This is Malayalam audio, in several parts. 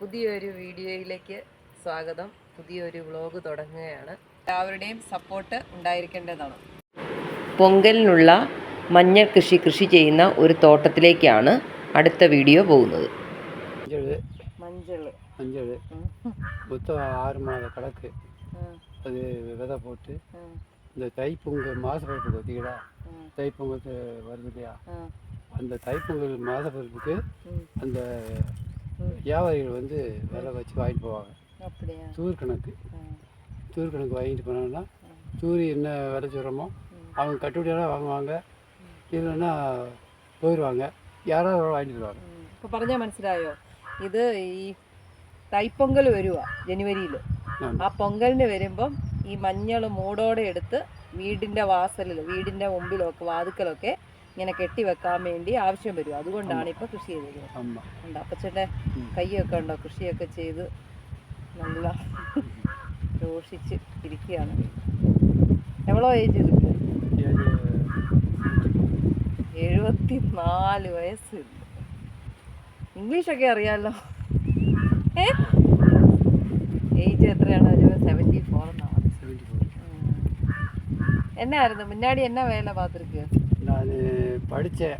പുതിയൊരു വീഡിയോയിലേക്ക് സ്വാഗതം പുതിയൊരു വ്ളോഗ് തുടങ്ങുകയാണ് എല്ലാവരുടെയും സപ്പോർട്ട് ഉണ്ടായിരിക്കേണ്ടതാണ് പൊങ്കലിനുള്ള മഞ്ഞൾ കൃഷി കൃഷി ചെയ്യുന്ന ഒരു തോട്ടത്തിലേക്കാണ് അടുത്ത വീഡിയോ പോകുന്നത് மஞ்சள் മഞ്ഞൾ மஞ்சள் மொத்தம் ஆறு மாத கணக்கு அது விதை போட்டு இந்த தைப்பொங்கல் மாதப்பிறப்பு பார்த்தீங்களா தைப்பொங்கல் வருது இல்லையா அந்த தைப்பொங்கல் மாதப்பிறப்புக்கு அந்த வியாபாரிகள் வந்து விலை வச்சு வாங்கிட்டு போவாங்க அப்படியா தூர் கணக்கு தூர் கணக்கு வாங்கிட்டு போனாங்கன்னா தூரி என்ன விலை சொல்கிறோமோ அவங்க கட்டுப்படியெல்லாம் வாங்குவாங்க இல்லைன்னா போயிடுவாங்க யாராவது ஒரு வாங்கிட்டு வருவாங்க ഇപ്പൊ പറഞ്ഞാൽ മനസ്സിലായോ ഇത് ഈ തൈപ്പൊങ്കൽ വരുക ജനുവരിയിൽ ആം. ആ പൊങ്കലിന് വരുമ്പം ഈ മഞ്ഞൾ മൂടോടെ എടുത്ത് വീടിന്റെ വാസലിൽ വീടിന്റെ മുമ്പിലൊക്കെ വാതുക്കലൊക്കെ ഇങ്ങനെ കെട്ടിവെക്കാൻ വേണ്ടി ആവശ്യം വരും. അതുകൊണ്ടാണ് ഇപ്പൊ കൃഷി ചെയ്തിരിക്കുന്നത് അപ്പച്ചന്റെ കൈയൊക്കെ ഉണ്ടോ? കൃഷിയൊക്കെ ചെയ്ത് നല്ല രോഷിച്ച് ഇരിക്കുകയാണ്. എവളോ ഏജ് എഴുപത്തി നാല് വയസ്സുണ്ട് ഇംഗ്ലീഷൊക്കെ അറിയാലോ. ഏ? ഏജ് എത്രയാണ്? ഒരു സെവന്റി ഫോർ എന്നായിരുന്നു? മുന്നാടി എന്നാ വേല പാത്രിക്ക്? அது படித்தேன்.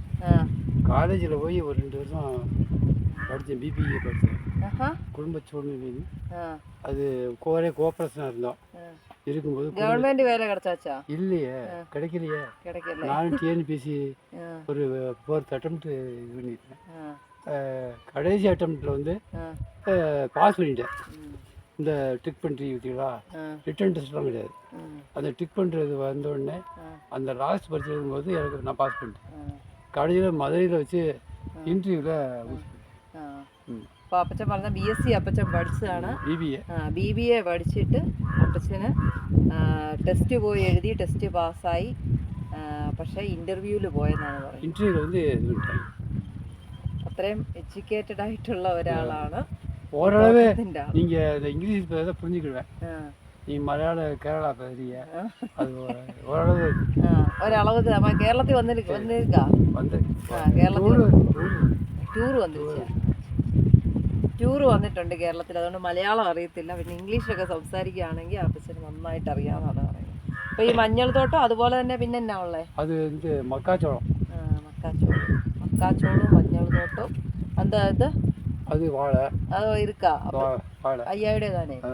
காலேஜில் போய் ஒரு ரெண்டு வருஷம் படித்தேன் பிபிஏ படித்தேன். குடும்ப சூழ்நிலை அது கோரே கோஆப்ரேஷனாக இருந்தோம். இருக்கும்போது கவர்மெண்ட் வேலை கிடைச்சாச்சா? இல்லையே கிடைக்கலையே. கிடைக்கல. நானும் டிஎன்பிசி ஒரு ஃபோர்த் அட்டம்ப்ட் இது பண்ணிட்டேன் கடைசி அட்டம்ப்டில் வந்து பாஸ் பண்ணிட்டேன். இந்த டிக் பண்ணுறீங்க பார்த்தீங்களா ആ ரிட்டன் டெஸ்ட்லாம் கிடையாது ഉം, அந்த டிக் பண்ணுறது வந்த உடனே ആ, அந்த லாஸ்ட் படிச்சிருக்கும் போது எனக்கு நான் பாஸ் பண்ணிட்டேன் ആ, கடைசியில் மதுரையில் வச்சு இன்டர்வியூவில் ആ. ம். അപ്പൊ അപ്പച്ചൻ പറഞ്ഞ ബി എസ് സി അപ്പച്ചൻ പഠിച്ചതാണ് பிபிஏ ബി ബി എ പഠിച്ചിട്ട് അപ്പച്ചന് ടെസ്റ്റ് പോയി എഴുതി ടെസ്റ്റ് പാസ്സായി പക്ഷേ ഇൻ്റർവ്യൂവിൽ പോയെന്നാണ് പറയുന്നത് இன்டர்வியூவில் வந்து இது பண்ணிட்டாங்க അത്രയും എഡ്യൂക്കേറ്റഡ് ആയിട്ടുള്ള ഒരാളാണ് ஓரளவு തോട്ടത്തിന്റെ ആള്. நீங்கள் இந்த இங்கிலீஷ் பேச புரிஞ்சுக்கிடுவேன் ആ, நீங்கள் மலையாள கேரளா பேசுறீங்க ആ, அது ஒரு- ஓரளவு ആ. ഒരളവ് നമ്മ കേരളത്തിൽ വന്നിരിക്ക വന്നിരിക്ക வந்து ആ കേരളത്തിൽ ஊரு- ടൂർ വന്നിരിച്ച ടൂർ വന്നിട്ടുണ്ട് കേരളത്തിൽ അതുകൊണ്ട് മലയാളം അറിയത്തില്ല പിന്നെ ഇംഗ്ലീഷൊക്കെ സംസാരിക്കുകയാണെങ്കിൽ അപ്പച്ചന് നന്നായിട്ട് അറിയാമെന്നാണ് പറയുന്നത് അപ്പോൾ ഈ മഞ്ഞൾ തോട്ടം അതുപോലെ തന്നെ പിന്നെ എന്നാ ഉള്ളേ அது வந்து மக்காச்சோளம் ആ, മക്കാച്ചോളം മക്കാച്ചോളും മഞ്ഞൾ തോട്ടവും എന്താ ഇത് அது வாழை അത് ഇരിക്കാ അപ്പൊ வா- வாழை അയ്യായുടെ തന്നെ ஆ,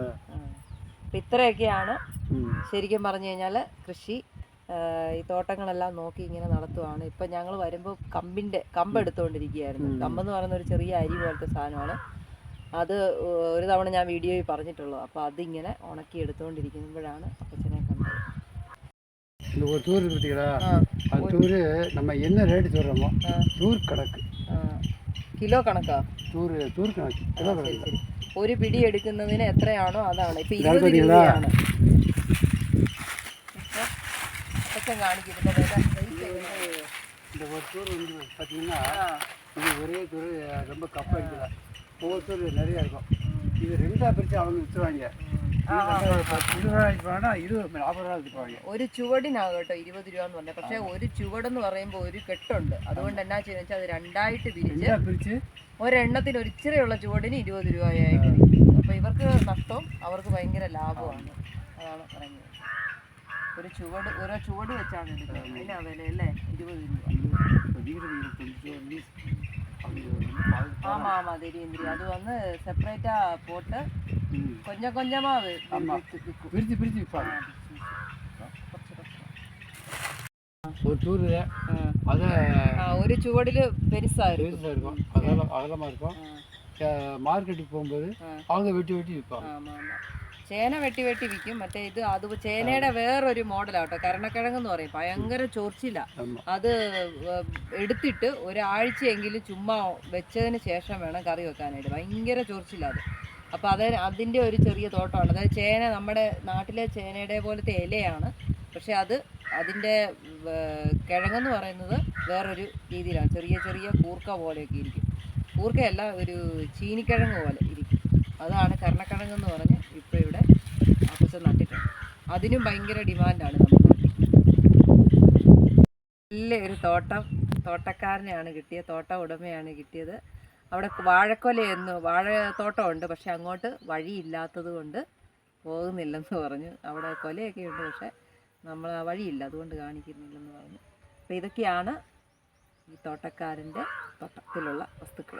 അപ്പം ഇത്രയൊക്കെയാണ് ம். ശരിക്കും പറഞ്ഞു കഴിഞ്ഞാൽ കൃഷി ആ, ഈ തോട്ടങ്ങളെല്ലാം നോക്കി ഇങ്ങനെ നടത്തുവാണ് ഇപ്പം ഞങ്ങൾ വരുമ്പോൾ കമ്പിൻ്റെ കമ്പ് എടുത്തുകൊണ്ടിരിക്കുകയായിരുന്നു ഉം. കമ്പെന്ന് പറയുന്ന ഒരു ചെറിയ അരി പോലത്തെ സാധനമാണ് അത് ഒരു തവണ ഞാൻ വീഡിയോയിൽ പറഞ്ഞിട്ടുള്ളൂ അപ്പോൾ അതിങ്ങനെ ഉണക്കി എടുത്തുകൊണ്ടിരിക്കുമ്പോഴാണ് അപ്പച്ചനെ കണ്ടത് இந்த ஒரு டூர் இருக்கு பார்த்தீங்களா ആ அந்த டூரு நம்ம என்ன ரேட்டு சொல்கிறோமோ ആ, டூர் கணக்கு ആ. കിലോ കണക്കാ டூர் டூர் கணக்கு கிலோ ശരി கணக்கு ശരി ഒരു പിടി എടുക്കുന്നതിന് എത്രയാണോ അതാണ് ഇപ്പൊ ഇതാണ് ഇരുപത് മതിയല്ലോ. രൂപയാണ് ഇപ്പൊ അപ്പച്ചൻ കാണിക്കുന്നത് இந்த ஒரு டூர் வந்து பார்த்தீங்கன்னா ആ இது ஒரே டூர் ரொம்ப கப் அடிக்கல ஒவ்வொரு டூர் நிறைய இருக்கும் இது ரெண்டாக பிரித்து அவங்க விற்றுவாங்க ഒരു ചുവടിനാകട്ടോ ഇരുപത് രൂപ എന്ന് പറഞ്ഞ പക്ഷെ ഒരു ചുവടെന്ന് പറയുമ്പോൾ ഒരു കെട്ടുണ്ട്. അതുകൊണ്ട് എന്നാ ചെയ്യുന്ന വെച്ചാൽ അത് രണ്ടായിട്ട് പിരിച്ച് ഒരെണ്ണത്തിന് ഒരു ഇച്ചിരിയുള്ള ചുവടിന് ഇരുപത് രൂപയായിട്ട് അപ്പൊ ഇവർക്ക് നഷ്ടവും അവർക്ക് ഭയങ്കര ലാഭമാണ് അതാണ് പറയുന്നത്. ഒരു ചുവട് ഓരോ ചുവട് വെച്ചാണ് എടുക്കുന്നത് അതിനാ വില അല്ലേ ഇരുപത് രൂപ. ஆமாம் ஆமாம் தெரியும் தெரியும். அது வந்து செப்பரேட்டாக போட்டு கொஞ்சம் கொஞ்சமாக பிரித்து பிரித்து விற்பாங்க ஒரு டூரு அதை ஒரு சுவடில் பெருசாக இருக்கும். இருக்கும். அகலம் அகலமாக இருக்கும். மார்க்கெட்டுக்கு போகும்போது அவங்க வெட்டி வெட்டி விற்பாங்க. ஆமாம் ஆமாம் ചേന വെട്ടി വെട്ടി വിൽക്കും. മറ്റേ ഇത് അത് ചേനയുടെ വേറൊരു മോഡലാട്ടോ. കരണക്കിഴങ്ങ് എന്ന് പറയും. ഭയങ്കര ചൊറിച്ചില്ല അത് എടുത്തിട്ട് ഒരാഴ്ചയെങ്കിലും ചുമ്മാ വെച്ചതിന് ശേഷം വേണം കറി വെക്കാനായിട്ട്. ഭയങ്കര ചൊറിച്ചില്ല അത്. അപ്പോൾ അത് അതിന്റെ ഒരു ചെറിയ തോട്ടമാണ്. അതായത് ചേന നമ്മുടെ നാട്ടിലെ ചേനയുടെ പോലത്തെ ഇലയാണ്. പക്ഷെ അത് അതിന്റെ കിഴങ്ങെന്ന് പറയുന്നത് വേറൊരു രീതിയിലാണ്. ചെറിയ ചെറിയ കൂർക്ക പോലെയൊക്കെ ഇരിക്കും. കൂർക്കയല്ല ഒരു ചീനിക്കിഴങ്ങ് പോലെ ഇരിക്കും. അതാണ് കർണക്കിഴങ്ങ് എന്ന് പറഞ്ഞ് അതിനും ഭയങ്കര ഡിമാൻഡാണ് നമുക്ക്. നല്ലൊരു തോട്ടം തോട്ടക്കാരനെയാണ് കിട്ടിയത് തോട്ട ഉടമയാണ് കിട്ടിയത്. അവിടെ വാഴക്കൊലയെന്ന് വാഴത്തോട്ടമുണ്ട് പക്ഷെ അങ്ങോട്ട് വഴിയില്ലാത്തത് കൊണ്ട് പോകുന്നില്ലെന്ന് പറഞ്ഞു. അവിടെ കൊലയൊക്കെ ഉണ്ട് പക്ഷെ നമ്മൾ ആ വഴിയില്ല അതുകൊണ്ട് കാണിക്കുന്നില്ലെന്ന് പറഞ്ഞു. അപ്പോൾ ഇതൊക്കെയാണ് ഈ തോട്ടക്കാരന്റെ തോട്ടത്തിലുള്ള വസ്തുക്കൾ